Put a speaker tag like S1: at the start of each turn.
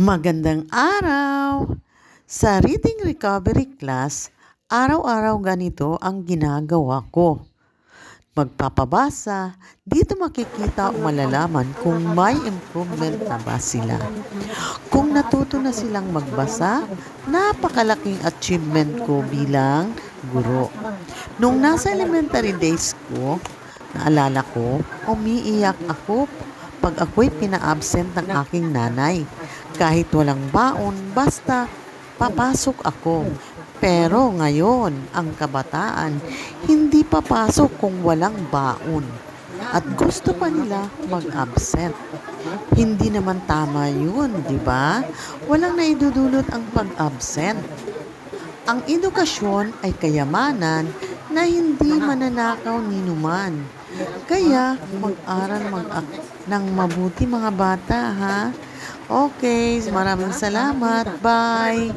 S1: Magandang araw! Sa reading recovery class, araw-araw ganito ang ginagawa ko. Magpapabasa, dito makikita o malalaman kung may improvement na ba sila. Kung natuto na silang magbasa, napakalaking achievement ko bilang guro. Nung nasa elementary days ko, naalala ko, umiiyak ako pag ako'y pina-absent ng aking nanay. Kahit walang baon, basta papasok ako. Pero ngayon, ang kabataan, hindi papasok kung walang baon. At gusto pa nila mag-absent. Hindi naman tama yun, di ba? Walang naidudulot ang pag-absent. Ang edukasyon ay kayamanan na hindi mananakaw ni numan. Kaya mag-aral mag ng mabuti mga bata ha. Okay, maraming salamat. Bye.